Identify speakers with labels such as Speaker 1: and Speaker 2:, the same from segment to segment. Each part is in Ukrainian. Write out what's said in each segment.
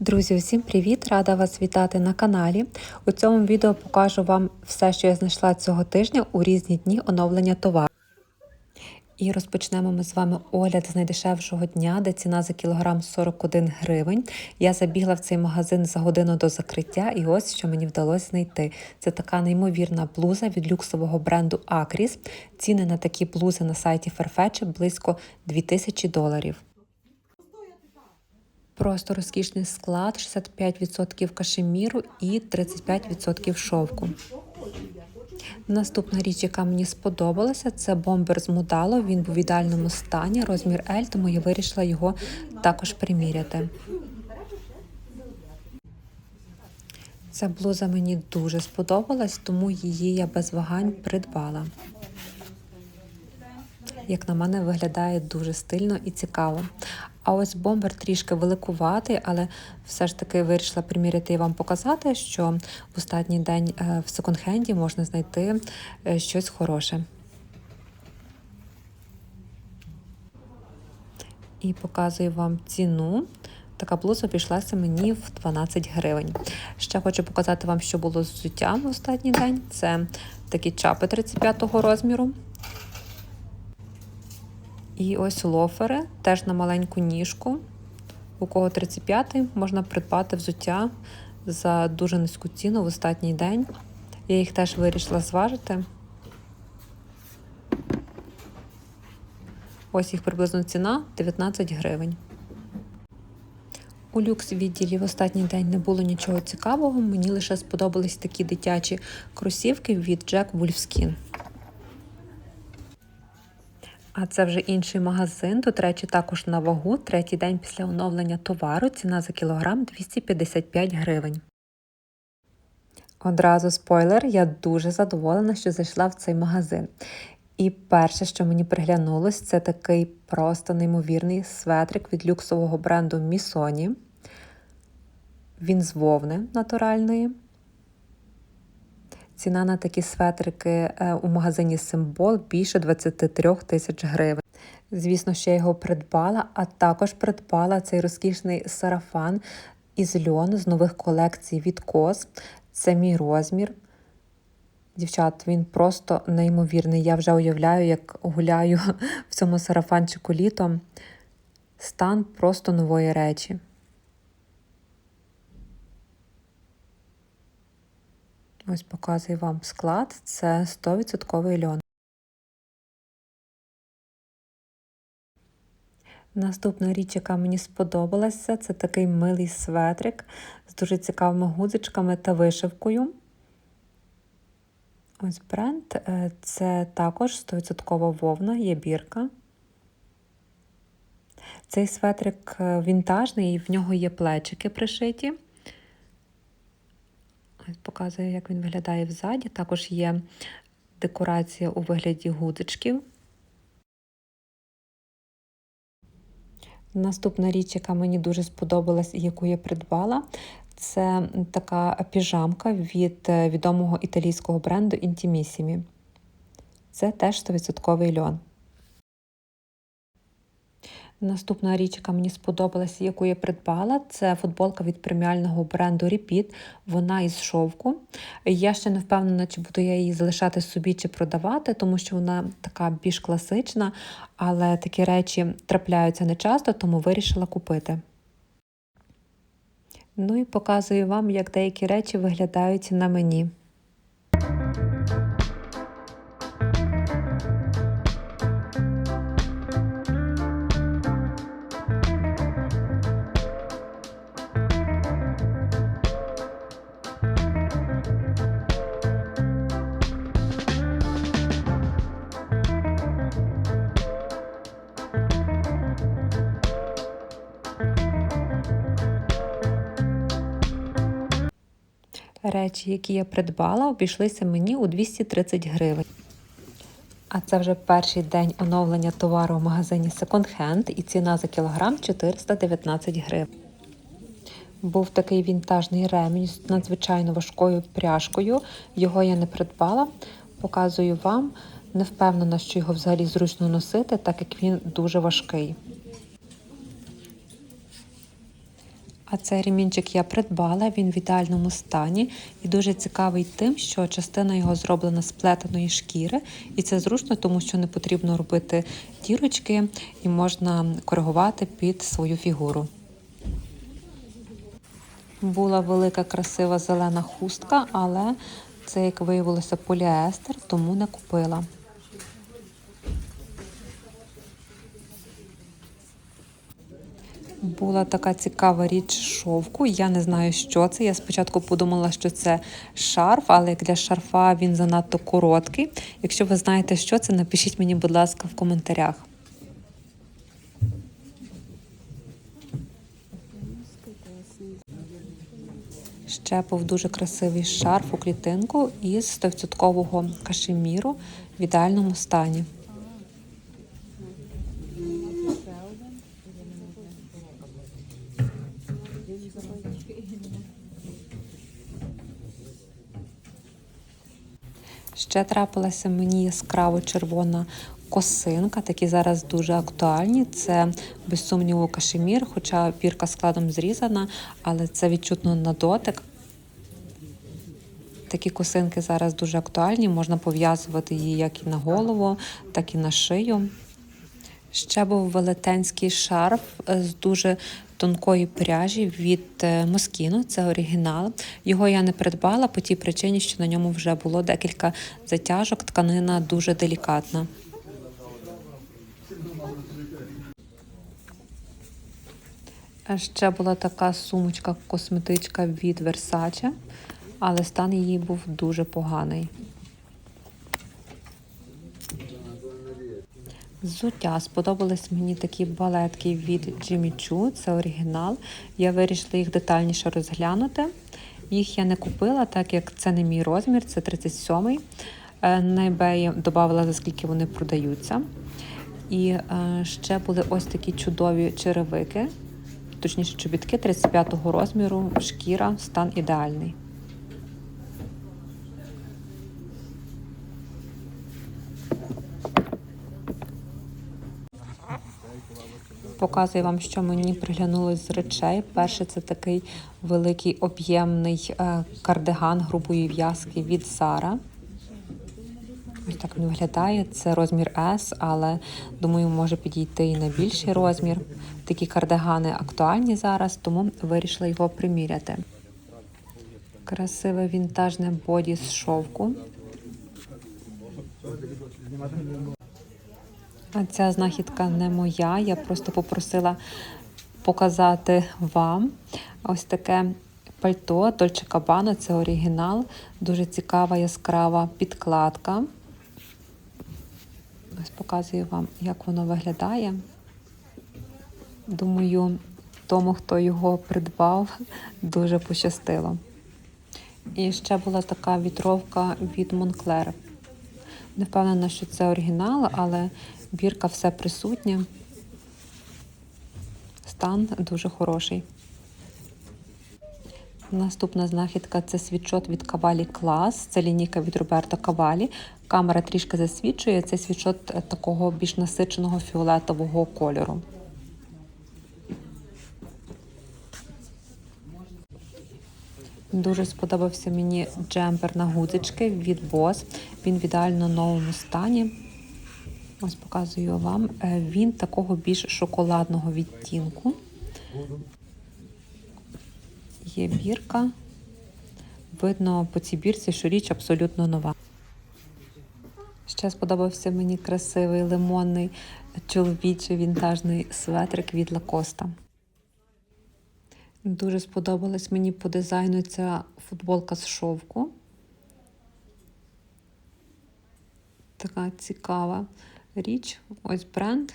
Speaker 1: Друзі, усім привіт! Рада вас вітати на каналі. У цьому відео покажу вам все, що я знайшла цього тижня у різні дні оновлення товару. І розпочнемо ми з вами огляд з найдешевшого дня, де ціна за кілограм 41 гривень. Я забігла в цей магазин за годину до закриття, і ось що мені вдалося знайти. Це така неймовірна блуза від люксового бренду Acris. Ціни на такі блузи на сайті Farfetch близько 2000 доларів. Просто розкішний склад, 65% кашеміру і 35% шовку. Наступна річ, яка мені сподобалася, це бомбер з Мудало. Він був в ідеальному стані, розмір L, тому я вирішила його також приміряти. Ця блуза мені дуже сподобалась, тому її я без вагань придбала. Як на мене, виглядає дуже стильно і цікаво. А ось бомбер трішки великуватий, але все ж таки вирішила приміряти і вам показати, що в останній день е, в секонд-хенді можна знайти е, щось хороше. І показую вам ціну. Така блуза обійшлася мені в 12 гривень. Ще хочу показати вам, що було з взуттям в останній день. Це такі чапи 35-го розміру. І ось лофери, теж на маленьку ніжку. У кого 35-й можна придбати взуття за дуже низьку ціну в останній день. Я їх теж вирішила зважити. Ось їх приблизно ціна 19 гривень. У люкс відділі в останній день не було нічого цікавого. Мені лише сподобались такі дитячі кросівки від Jack Wolfskin. А це вже інший магазин. Тут речі також на вагу. Третій день після оновлення товару. Ціна за кілограм 255 гривень. Одразу спойлер, я дуже задоволена, що зайшла в цей магазин. І перше, що мені приглянулось, це такий просто неймовірний светрик від люксового бренду Місоні. Він з вовни натуральної. Ціна на такі светрики е, у магазині Символ більше 23 тисяч гривень. Звісно, я його придбала, а також придбала цей розкішний сарафан із льону з нових колекцій від Кос. Це мій розмір. Дівчат, він просто неймовірний. Я вже уявляю, як гуляю в цьому сарафанчику літом. Стан просто нової речі. Ось показую вам склад. Це 100% льон. Наступна річ, яка мені сподобалася, це такий милий светрик з дуже цікавими гудзичками та вишивкою. Ось бренд. Це також 100% вовна, є бірка. Цей светрик вінтажний, і в нього є плечики пришиті. Ось показую, як він виглядає взаді. Також є декорація у вигляді гудзичків. Наступна річ, яка мені дуже сподобалась і яку я придбала, це така піжамка від відомого італійського бренду Intimissimi. Це теж 100% льон. Наступна річ, яка мені сподобалася, яку я придбала, це футболка від преміального бренду Repeat. Вона із шовку. Я ще не впевнена, чи буду я її залишати собі чи продавати, тому що вона така більш класична, але такі речі трапляються нечасто, тому вирішила купити. Ну і показую вам, як деякі речі виглядають на мені. Речі, які я придбала, обійшлися мені у 230 гривень. А це вже перший день оновлення товару в магазині Second Hand і ціна за кілограм 419 гривень. Був такий вінтажний ремінь з надзвичайно важкою пряжкою. Його я не придбала. Показую вам. Не впевнена, що його взагалі зручно носити, так як він дуже важкий. А цей ремінчик я придбала, він в ідеальному стані і дуже цікавий тим, що частина його зроблена з плетеної шкіри, і це зручно, тому що не потрібно робити дірочки і можна коригувати під свою фігуру. Була велика красива зелена хустка, але це, як виявилося, поліестер, тому не купила. Була така цікава річ шовку. Я не знаю, що це. Я спочатку подумала, що це шарф, але як для шарфа він занадто короткий. Якщо ви знаєте, що це, напишіть мені, будь ласка, в коментарях. Ще був дуже красивий шарф у клітинку із 100% кашеміру в ідеальному стані. Ще трапилася мені яскраво червона косинка, такі зараз дуже актуальні. Це без сумніву кашемір, хоча пірка складом зрізана, але це відчутно на дотик. Такі косинки зараз дуже актуальні, можна пов'язувати її як і на голову, так і на шию. Ще був велетенський шарф з дуже тонкої пряжі від е, Москіно, це оригінал. Його я не придбала по тій причині, що на ньому вже було декілька затяжок. Тканина дуже делікатна. А ще була така сумочка косметичка від Versace, але стан її був дуже поганий. Взуття сподобались мені такі балетки від Jimmy Choo, це оригінал. Я вирішила їх детальніше розглянути. Їх я не купила, так як це не мій розмір, це 37-й. Е, На eBay додавала, за скільки вони продаються. І е, ще були ось такі чудові черевики, точніше чобітки 35-го розміру, шкіра, стан ідеальний. Показую вам, що мені приглянулось з речей. Перше, це такий великий об'ємний е, кардиган грубої в'язки від Zara. Ось так він виглядає. Це розмір S, але думаю, може підійти і на більший розмір. Такі кардигани актуальні зараз, тому вирішила його приміряти. Красиве вінтажне боді з шовку. Ця знахідка не моя. Я просто попросила показати вам ось таке пальто Dolce Gabbana, це оригінал. Дуже цікава яскрава підкладка. Ось показую вам, як воно виглядає. Думаю, тому, хто його придбав, дуже пощастило. І ще була така вітровка від Moncler. Не впевнена, що це оригінал, але бірка все присутня. Стан дуже хороший. Наступна знахідка це світшот від Cavalli Class. Це лінійка від Роберто Cavalli. Камера трішки засвічує. Це світшот такого більш насиченого фіолетового кольору. Дуже сподобався мені джемпер на гудзички від Boss. Він в ідеально новому стані. Ось показую вам. Е, Він такого більш шоколадного відтінку. Є бірка. Видно по цій бірці, що річ абсолютно нова. Ще сподобався мені красивий лимонний чоловічий вінтажний светрик від Лакоста. Дуже сподобалась мені по дизайну ця футболка з шовку. Така цікава річ. Ось бренд.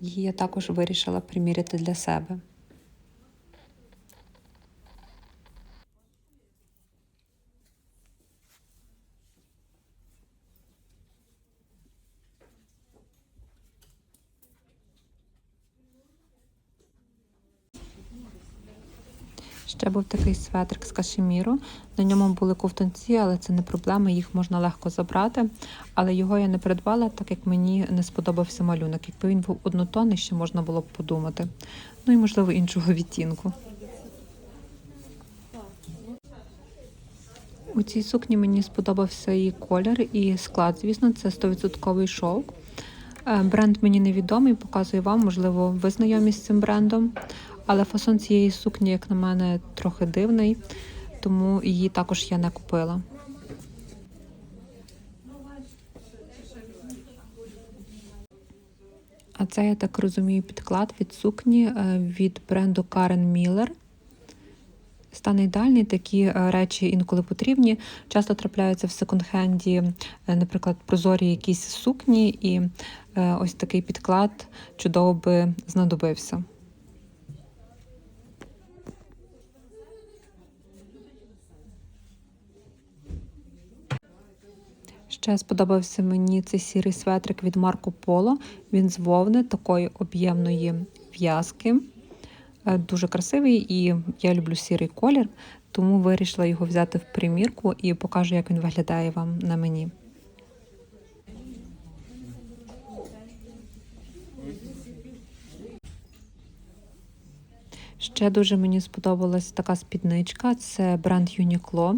Speaker 1: Її я також вирішила приміряти для себе. Ще був такий светрик з кашеміру. На ньому були ковтунці, але це не проблема, їх можна легко забрати. Але його я не придбала, так як мені не сподобався малюнок. Якби він був однотонний, ще можна було б подумати. Ну і можливо іншого відтінку. У цій сукні мені сподобався її колір і склад. Звісно, це 100% шовк. Е, Бренд мені невідомий, показую вам, можливо, ви знайомі з цим брендом. Але фасон цієї сукні, як на мене, трохи дивний, тому її також я не купила. А це, я так розумію, підклад від сукні е, від бренду Karen Miller. Стан ідеальний, такі е, речі інколи потрібні. Часто трапляються в секонд-хенді, е, наприклад, прозорі якісь сукні, і ось такий підклад чудово би знадобився. Ще сподобався мені цей сірий светрик від Марко Поло. Він з вовни такої об'ємної в'язки. Е, Дуже красивий і я люблю сірий колір, тому вирішила його взяти в примірку і покажу, як він виглядає вам на мені. Ще дуже мені сподобалась така спідничка. Це бренд Uniqlo.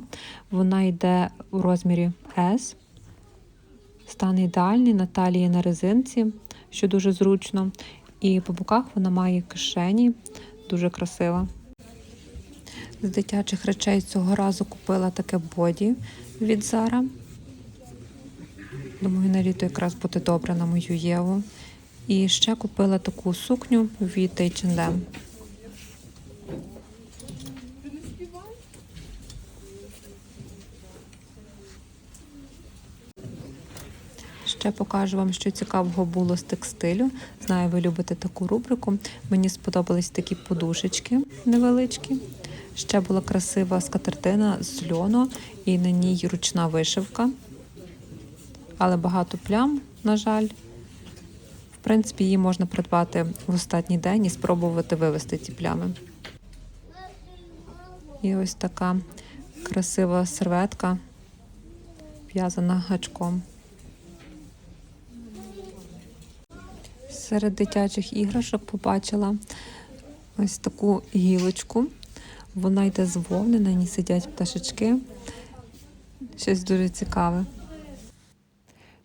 Speaker 1: Вона йде у розмірі S. Стан ідеальний, на талії на резинці, що дуже зручно. І по боках вона має кишені, дуже красива. З дитячих речей цього разу купила таке боді від Zara. Думаю, на літо якраз буде добре на мою Єву. І ще купила таку сукню від H&M. Ще покажу вам, що цікавого було з текстилю. Знаю, ви любите таку рубрику. Мені сподобались такі подушечки невеличкі. Ще була красива скатертина з льону і на ній ручна вишивка. Але багато плям, на жаль. В принципі, її можна придбати в останній день і спробувати вивести ці плями. І ось така красива серветка, в'язана гачком. Серед дитячих іграшок побачила ось таку гілочку. Вона йде з вовни, на ній сидять пташечки. Щось дуже цікаве.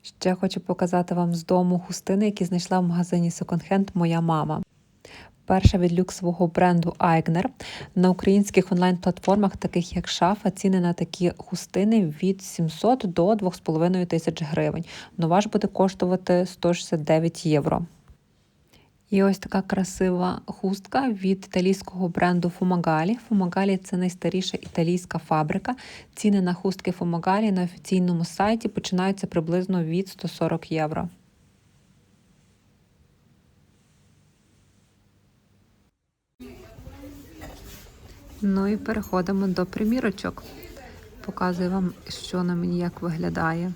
Speaker 1: Ще хочу показати вам з дому хустини, які знайшла в магазині Hand моя мама. Перша від люксового бренду Aigner. На українських онлайн-платформах, таких як Шафа, ціни на такі хустини від 700 до 2,5 тисяч гривень. Нова ж буде коштувати 169 євро. І ось така красива хустка від італійського бренду Fumagali. Fumagali – це найстаріша італійська фабрика. Ціни на хустки Fumagali на офіційному сайті починаються приблизно від 140 євро. Ну і переходимо до примірочок. Показую вам, що на мені як виглядає.